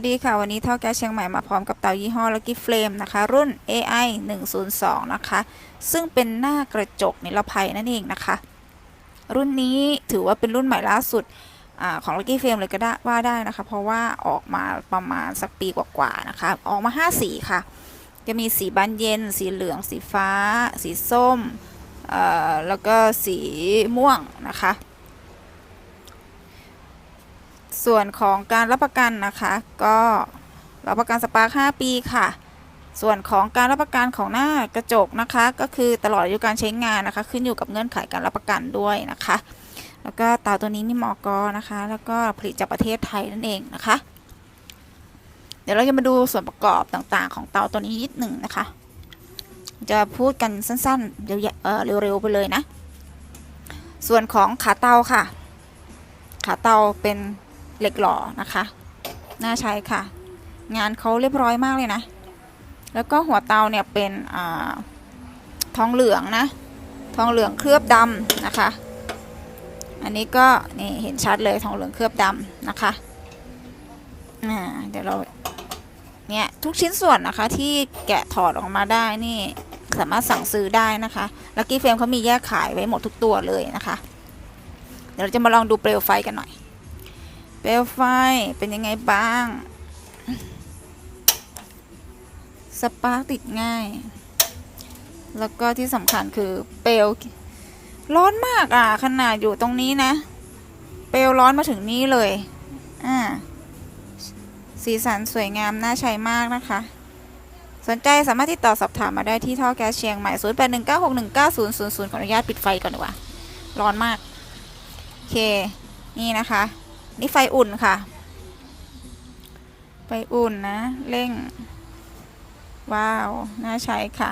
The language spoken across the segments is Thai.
วัสดีค่ะ วันนี้ท่อแก๊สเชียงใหม่มาพร้อมกับเตายี่ห้อ Lucky Flame นะคะ รุ่น AI 102 นะคะ ซึ่งเป็นหน้ากระจกนิรภัยนั่นเองนะคะ รุ่นนี้ถือว่าเป็นรุ่นใหม่ล่าสุดอของ Lucky Flame เลยก็ได้ว่าได้นะคะ เพราะว่าออกมาประมาณสักปีกว่าๆนะคะ ออกมา 5 สีค่ะ จะมีสีบานเย็น สีเหลือง สีฟ้า สีส้มเอ่อแล้วก็สีม่วงนะคะ ส่วนของการรับประกันนะคะ ก็รับประกันสปาร์ค5ปีค่ะ ส่วนของการรับประกันของหน้ากระจกนะคะ ก็คือตลอดอายุการใช้งานนะคะ ขึ้นอยู่กับเงื่อนไขการรับประกันด้วยนะคะ แล้วก็เตาตัวนี้นี่มอกอนะคะ แล้วก็ผลิตจากประเทศไทยนั่นเองนะคะ เดี๋ยวเราจะมาดูส่วนประกอบต่างๆ ของเตาตัวนี้นิดหนึ่งนะคะ จะพูดกันสั้นๆเร็วๆไปเลยนะ ส่วนของขาเตาค่ะ ขาเตาเป็น เหล็กหล่อนะคะน่าใช้ค่ะ งานเขาเรียบร้อยมากเลยนะ แล้วก็หัวเตาเนี่ยเป็นอทองเหลืองนะ ทองเหลืองเคลือบดำนะคะ อันนี้ก็นี่เห็นชัดเลยทองเหลืองเคลือบดำนะคะเดี๋ยวเราเนี่ยทุกชิ้นส่วนนะคะที่แกะถอดออกมาได้นี่สามารถสั่งซื้อได้นะคะลั c กี้เฟรมเขามีแยกขายไว้หมดทุกตัวเลยนะคะ เดี๋ยวเราจะมาลองดูเปลวไฟกันหน่อย เปลวไฟเป็นยังไงบ้าง สปาร์กติดง่าย แล้วก็ที่สำคัญคือเปลวร้อนมากอะ ขนาดอยู่ตรงนี้นะ เปลวร้อนมาถึงนี่เลย อ่า สีสันสวยงาม น่าใช้มากนะคะ สนใจสามารถติดต่อสอบถามมาได้ที่ท่อแก๊สเชียงใหม่ 0819619000 ขออนุญาตปิดไฟก่อนดีกว่า ร้อนมาก โอเค นี่นะคะ นี่ไฟอุ่นค่ะ ไฟอุ่นนะเร่ง ว้าว น่าใช้ค่ะ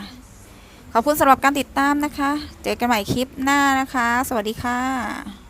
ขอบคุณสำหรับการติดตามนะคะ เจอกันใหม่คลิปหน้านะคะ สวัสดีค่ะ